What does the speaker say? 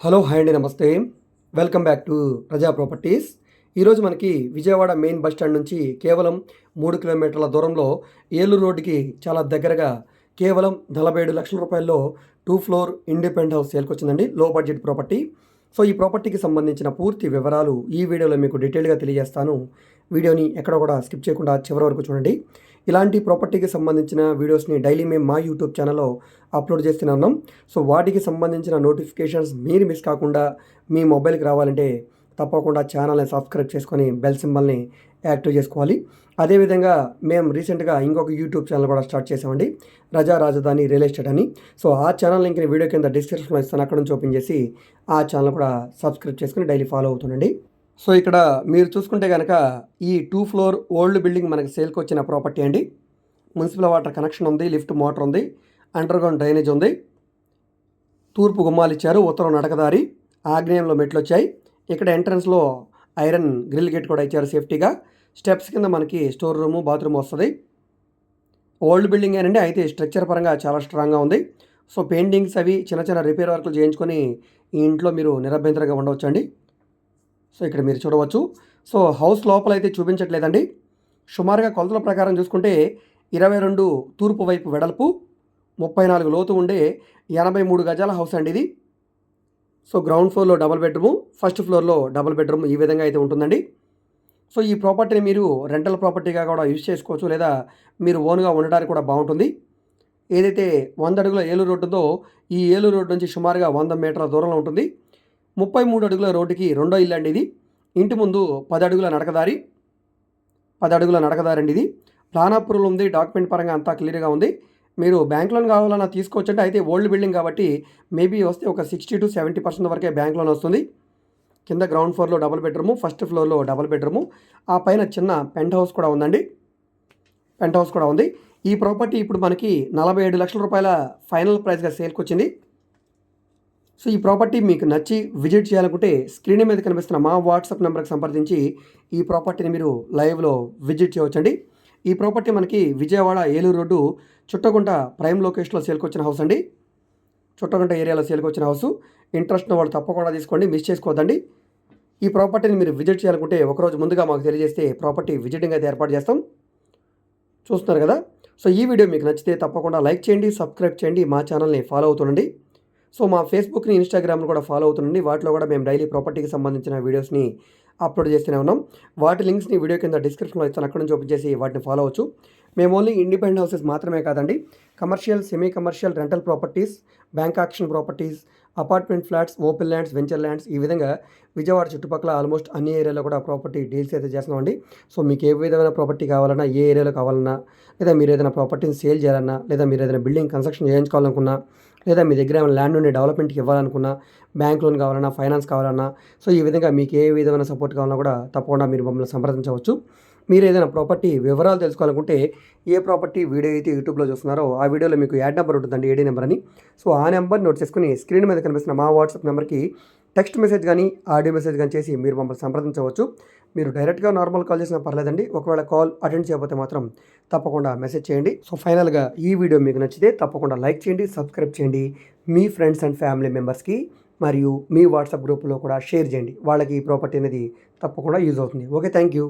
Hello hi అండి నమస్తే. Welcome back to Praja properties. ఈరోజు మనకి విజయవాడ మెయిన్ బస్ స్టాండ్ నుంచి కేవలం మూడు కిలోమీటర్ల దూరంలో ఏలూరు రోడ్డుకి చాలా దగ్గరగా కేవలం నలభై ఏడు లక్షల రూపాయల్లో టూ ఫ్లోర్ ఇండిపెండెంట్ హౌస్ సేల్కి వచ్చిందండి లో బడ్జెట్ ప్రాపర్టీ సో ఈ ప్రాపర్టీకి సంబంధించిన పూర్తి వివరాలు ఈ వీడియోలో మీకు డీటెయిల్గా తెలియజేస్తాను. వీడియోని ఎక్కడ కూడా స్కిప్ చేయకుండా చివరి వరకు చూడండి. ఇలాంటి ప్రాపర్టీకి సంబంధించిన వీడియోస్ని డైలీ మేము మా యూట్యూబ్ ఛానల్లో అప్లోడ్ చేస్తూనే ఉన్నాం. సో వాటికి సంబంధించిన నోటిఫికేషన్స్ మీరు మిస్ కాకుండా మీ మొబైల్కి రావాలంటే తప్పకుండా ఛానల్ని సబ్స్క్రైబ్ చేసుకొని బెల్ సింబల్ని యాక్టివ్ చేసుకోవాలి. అదేవిధంగా మేము రీసెంట్గా ఇంకొక యూట్యూబ్ ఛానల్ కూడా స్టార్ట్ చేసామండి రజా రాజధాని రియల్ ఎస్టేట్ అని. సో ఆ ఛానల్ లింక్ని వీడియో కింద డిస్క్రిప్షన్లో ఇస్తాను. అక్కడ నుంచి ఓపెన్ చేసి ఆ ఛానల్ కూడా సబ్స్క్రైబ్ చేసుకుని డైలీ ఫాలో అవుతుండండి. సో ఇక్కడ మీరు చూసుకుంటే కనుక ఈ టూ ఫ్లోర్ ఓల్డ్ బిల్డింగ్ మనకి సేల్కి వచ్చిన ప్రాపర్టీ అండి. మున్సిపల్ వాటర్ కనెక్షన్ ఉంది లిఫ్ట్ మోటార్ ఉంది అండర్గ్రౌండ్ డ్రైనేజ్ ఉంది. తూర్పు గుమ్మాలు ఇచ్చారు ఉత్తరం నడకదారి ఆగ్నేయంలో మెట్లు వచ్చాయి. ఇక్కడ ఎంట్రన్స్లో ఐరన్ గ్రిల్ గేట్ కూడా ఇచ్చారు సేఫ్టీగా. స్టెప్స్ కింద మనకి స్టోర్ రూము బాత్రూమ్ వస్తుంది. ఓల్డ్ బిల్డింగ్ ఏనండి అయితే స్ట్రక్చర్ పరంగా చాలా స్ట్రాంగ్గా ఉంది. సో పెయింటింగ్స్ అవి చిన్న చిన్న రిపేర్ వర్క్లు చేయించుకొని ఈ ఇంట్లో మీరు నిరభ్యంతరంగా ఉండవచ్చండి. సో ఇక్కడ మీరు చూడవచ్చు. సో హౌస్ లోపల అయితే చూపించట్లేదండి. సుమారుగా కొలతల ప్రకారం చూసుకుంటే ఇరవై రెండు తూర్పు వైపు వెడల్పు ముప్పై నాలుగు లోతు ఉండే ఎనభై మూడు గజాల హౌస్ అండి ఇది. సో గ్రౌండ్ ఫ్లోర్లో డబుల్ బెడ్రూము ఫస్ట్ ఫ్లోర్లో డబుల్ బెడ్రూమ్ ఈ విధంగా అయితే ఉంటుందండి. సో ఈ ప్రాపర్టీని మీరు రెంటల్ ప్రాపర్టీగా కూడా యూజ్ చేసుకోవచ్చు లేదా మీరు ఓన్గా ఉండడానికి కూడా బాగుంటుంది. ఏదైతే వంద అడుగుల ఏలూరు రోడ్డు ఉందో ఈ ఏలూరు రోడ్డు నుంచి సుమారుగా వంద మీటర్ల దూరంలో ఉంటుంది. ముప్పై మూడు అడుగుల రోడ్డుకి రెండో ఇల్లు అండి ఇది. ఇంటి ముందు పది అడుగుల నడకదారి పది అడుగుల నడకదారి అండి ఇది. ప్లాన్ అప్రూవల్ ఉంది డాక్యుమెంట్ పరంగా అంతా క్లియర్గా ఉంది. మీరు బ్యాంక్ లోన్ కావాలన్నా తీసుకోవచ్చంటే అయితే ఓల్డ్ బిల్డింగ్ కాబట్టి మేబీ వస్తే ఒక సిక్స్టీ టు సెవెంటీ పర్సెంట్ వరకే బ్యాంక్ లోన్ వస్తుంది. కింద గ్రౌండ్ ఫ్లోర్లో డబుల్ బెడ్రూము ఫస్ట్ ఫ్లోర్లో డబుల్ బెడ్రూము. ఆ పైన చిన్న పెంట్ హౌస్ కూడా ఉందండి. పెంట్ హౌస్ కూడా ఉంది. ఈ ప్రాపర్టీ ఇప్పుడు మనకి నలభై ఏడు లక్షల రూపాయల ఫైనల్ ప్రైస్గా సేల్కి వచ్చింది సో ఈ ప్రాపర్టీ మీకు నచ్చి విజిట్ చేయాలనుకుంటే స్క్రీన్ మీద కనిపిస్తున్న మా వాట్సాప్ నెంబర్కి సంప్రదించి ఈ ప్రాపర్టీని మీరు లైవ్లో విజిట్ చేయవచ్చండి. ఈ ప్రాపర్టీ మనకి విజయవాడ ఏలూరు రోడ్డు చుట్టగుంట ప్రైమ్ లొకేషన్లో సేల్కొచ్చిన హౌస్ అండి. చుట్టగుంట ఏరియాలో సేల్కొచ్చిన హౌస్. ఇంట్రెస్ట్ వాళ్ళు తప్పకుండా తీసుకోండి మిస్ చేసుకోవద్దండి. ఈ ప్రాపర్టీని మీరు విజిట్ చేయాలనుకుంటే ఒకరోజు ముందుగా మాకు తెలియజేస్తే ప్రాపర్టీ విజిటింగ్ అయితే ఏర్పాటు చేస్తాం. చూస్తున్నారు కదా? సో ఈ వీడియో మీకు నచ్చితే తప్పకుండా లైక్ చేయండి సబ్స్క్రైబ్ చేయండి మా ఛానల్ని ఫాలో అవుతుండండి. సో మా ఫేస్బుక్ని ఇన్స్టాగ్రామ్ని కూడా ఫాలో అవుతుండండి. వాటిలో కూడా మేము డైలీ ప్రాపర్టీకి సంబంధించిన వీడియోస్ని అప్లోడ్ చేస్తూనే ఉన్నాం. వాటి లింక్స్ని వీడియో కింద డిస్క్రిప్షన్లో ఇస్తాను. అక్కడ నుంచి ఓపెన్ చేసి వాటిని ఫాలో అవచ్చు మేము ఓన్లీ ఇండిపెండెంట్ హౌసెస్ మాత్రమే కాదండి. Commercial semi commercial rental properties bank auction properties apartment flats open lands venture lands ఈ విధంగా విజయవాడ చుట్టుపక్కల ఆల్మోస్ట్ అన్ని ఏరియాలో కూడా ప్రాపర్టీ డీల్స్ అయితే చేస్తున్నామండి. సో మీకు ఏ విధమైన ప్రాపర్టీ కావాలన్నా ఏ ఏరియాలో కావాలన్నా లేదా మీరు ఏదైనా ప్రాపర్టీని సేల్ చేయాలన్నా లేదా మీరు ఏదైనా బిల్డింగ్ కన్స్ట్రక్షన్ చేయించుకోవాలనుకున్నా లేదా మీ దగ్గర ఏమైనా ల్యాండ్ ఉండి డెవలప్మెంట్కి ఇవ్వాలనుకున్నా బ్యాంక్ లోన్ కావాలన్నా ఫైనాన్స్ కావాలన్నా సో ఈ విధంగా మీకు ఏ విధమైన సపోర్ట్ కావాలన్నా కూడా తప్పకుండా మీరు మమ్మల్ని సంప్రదించవచ్చు. మీరు ఏదైనా ప్రాపర్టీ వివరాలు తెలుసుకోవాలనుకుంటే ఏ ప్రాపర్టీ వీడియో అయితే యూట్యూబ్లో చూస్తున్నారో ఆ వీడియోలో మీకు యాడ్ నెంబర్ ఉంటుందండి ఏడీ నెంబర్ అని. సో ఆ నెంబర్ నోట్ చేసుకుని స్క్రీన్ మీద కనిపిస్తున్న మా వాట్సాప్ నెంబర్కి టెక్స్ట్ మెసేజ్ కానీ ఆడియో మెసేజ్ కానీ చేసి మీరు మమ్మల్ని సంప్రదించవచ్చు. మీరు డైరెక్ట్గా నార్మల్ కాల్ చేసినా పర్లేదండి. ఒకవేళ కాల్ అటెండ్ చేయకపోతే మాత్రం తప్పకుండా మెసేజ్ చేయండి. సో ఫైనల్గా ఈ వీడియో మీకు నచ్చితే తప్పకుండా లైక్ చేయండి సబ్స్క్రైబ్ చేయండి. మీ ఫ్రెండ్స్ అండ్ ఫ్యామిలీ మెంబర్స్కి మరియు మీ వాట్సాప్ గ్రూప్లో కూడా షేర్ చేయండి. వాళ్ళకి ఈ ప్రాపర్టీ అనేది తప్పకుండా యూజ్ అవుతుంది. Okay thank you.